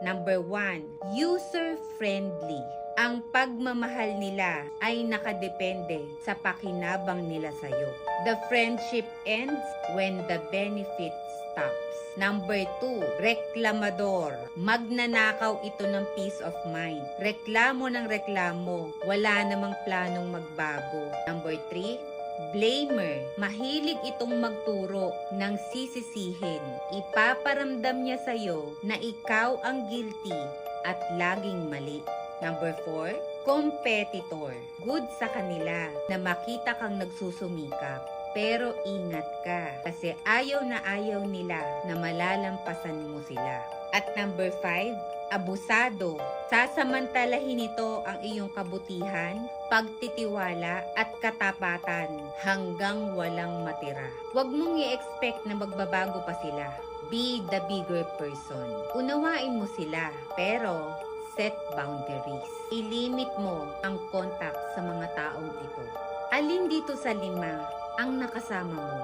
Number one, user-friendly. Ang pagmamahal nila ay nakadepende sa pakinabang nila sa'yo. The friendship ends when the benefit stops. Number two, reklamador. Magnanakaw ito ng peace of mind. Reklamo ng reklamo. Wala namang planong magbago. Number three, blamer. Mahilig itong magturo ng sisisihin. Ipaparamdam niya sa'yo na ikaw ang guilty at laging mali. Number 4, competitor. Good sa kanila na makita kang nagsusumikap. Pero ingat ka kasi ayaw na ayaw nila na malalampasan mo sila. At number 5, abusado. Sasamantalahin ito ang iyong kabutihan, pagtitiwala at katapatan hanggang walang matira. Huwag mong i-expect na magbabago pa sila. Be the bigger person. Unawain mo sila, pero set boundaries. Ilimit mo ang contact sa mga taong ito. Alin dito sa lima ang nakasama mo?